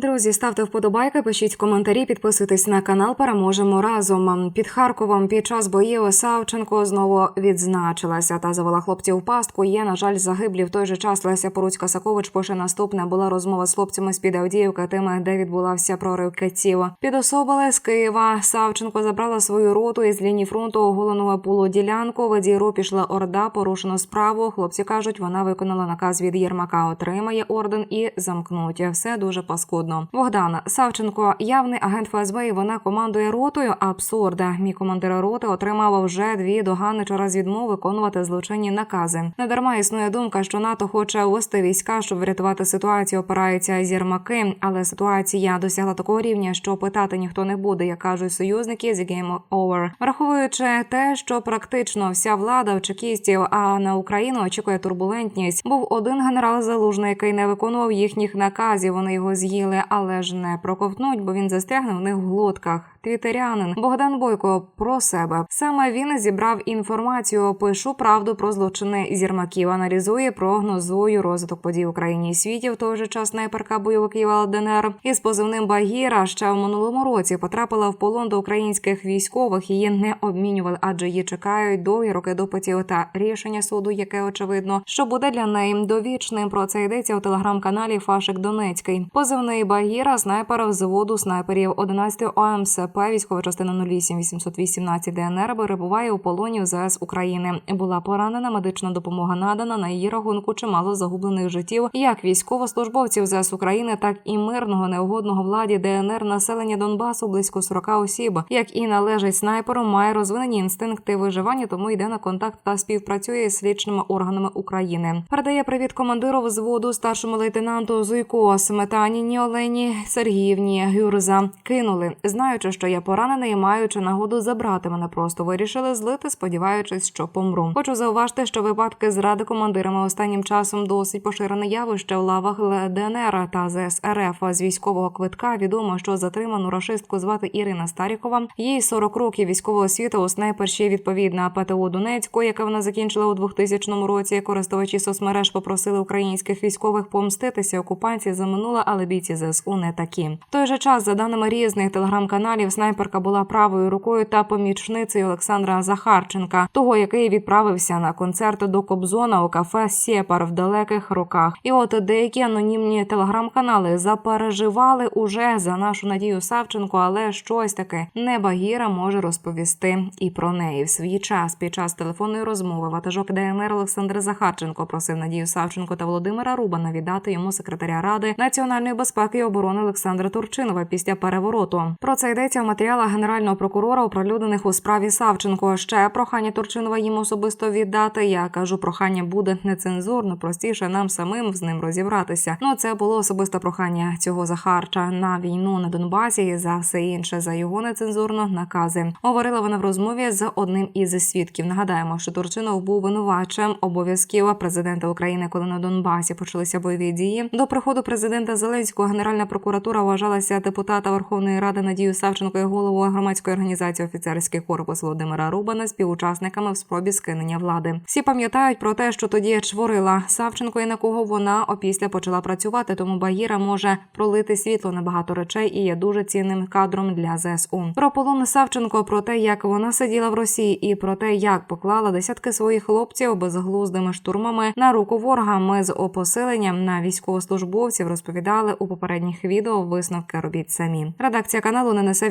Друзі, ставте вподобайки, пишіть коментарі, підписуйтесь на канал. Переможемо разом. Під Харковом під час боїв Савченко знову відзначилася та завела хлопців в пастку. Є на жаль загиблі. В той же час Леся Поруцька Сакович пише наступне. Була розмова з хлопцями з під Авдіївки, тими, де відбулався прорив катів. Підособили з Києва. Савченко забрала свою роту із лінії фронту оголеного пулу ділянку. В Діру пішла орда, порушено справу. Хлопці кажуть, вона виконала наказ від Єрмака. Отримає орден і замкнуть. Все дуже паскудно. Богдан Савченко, явний агент ФСБ, і вона командує ротою. Абсурда. Мій командир роти отримав вже дві догани через відмову виконувати злочинні накази. Недарма існує думка, що НАТО хоче ввести війська, щоб врятувати ситуацію. Опираються зірмаки, але ситуація досягла такого рівня, що питати ніхто не буде, як кажуть союзники. The game over. враховуючи те, що практично вся влада в чекістів, а на Україну очікує турбулентність. Був один генерал Залужний, який не виконував їхніх наказів. Вони його з'їли, але ж не проковтнуть, бо він застрягне в них в глотках. Твітерянин Богдан Бойко про себе саме він зібрав інформацію. Пишу правду про злочини зірмаків. Аналізує, прогнозую розвиток подій в Україні і світі. В той же час снайперка бойовиків ЛДНР із позивним Багіра ще в минулому році потрапила в полон до українських військових. Її не обмінювали, адже її чекають довгі роки допитів та рішення суду, яке очевидно, що буде для неї довічним. Про це йдеться у телеграм-каналі Фашик Донецький. Позивний Багіра снайпер взводу снайперів 11 ОМСП військова частина 08 818 ДНР перебуває у полоні ЗС України. Була поранена медична допомога надана на її рахунку чимало загублених життів, як військовослужбовців ЗС України, так і мирного неугодного владі ДНР населення Донбасу близько 40 осіб. Як і належить снайперу, має розвинені інстинкти виживання, тому йде на контакт та співпрацює з слідчими органами України. Передає привіт командиру взводу старшому лейтенанту Зуйко Сметаніні Олені Сергіївні Гюрза. Кинули, знаючи, що я поранений, і маючи нагоду забрати мене, просто вирішили злити, сподіваючись, що помру. Хочу зауважити, що випадки зради командирами останнім часом досить поширене явище в лавах ДНР та ЗСРФ. З військового квитка відомо, що затриману рашистку звати Ірина Старікова. Їй 40 років військового освіти у снайперші відповідна ПТУ Донецьку, яке вона закінчила у 2000 році. Користувачі соцмереж попросили українських військових помститися окупації за минуле, але бійці ЗСУ не такі. В той же час, за даними різних телеграм-каналів, снайперка була правою рукою та помічницею Олександра Захарченка, того, який відправився на концерт до Кобзона у кафе Сєпар в далеких роках. І от деякі анонімні телеграм-канали запереживали уже за нашу Надію Савченко, але щось таке небагіра може розповісти і про неї в свій час. Під час телефонної розмови ватажок ДНР Олександр Захарченко просив Надію Савченко та Володимира Рубана віддати йому секретаря ради національної безпеки і оборони Олександра Турчинова після перевороту. Про це йдеться в матеріалах генерального прокурора, оприлюднених у справі Савченко. Ще прохання Турчинова їм особисто віддати. Я кажу, прохання буде нецензурно, простіше нам самим з ним розібратися. Ну це було особисте прохання цього Захарча на війну на Донбасі і за все інше за його нецензурно накази. Говорила вона в розмові з одним із свідків. Нагадаємо, що Турчинов був винувачем обов'язків президента України, коли на Донбасі почалися бойові дії. До приходу президента Зеленського Генеральна прокуратура вважалася депутата Верховної Ради Надію Савченко і голову громадської організації офіцерський корпус Володимира Рубана співучасниками в спробі скинення влади. Всі пам'ятають про те, що тоді чворила Савченко і на кого вона опісля почала працювати. Тому Багіра може пролити світло на багато речей і є дуже цінним кадром для ЗСУ. Про полон Савченко, про те, як вона сиділа в Росії, і про те, як поклала десятки своїх хлопців безглуздими штурмами на руку ворога. Ми з опосиленням на військовослужбовців розповідали у попередніх відео. Висновки робіть самі. Редакція каналу не несе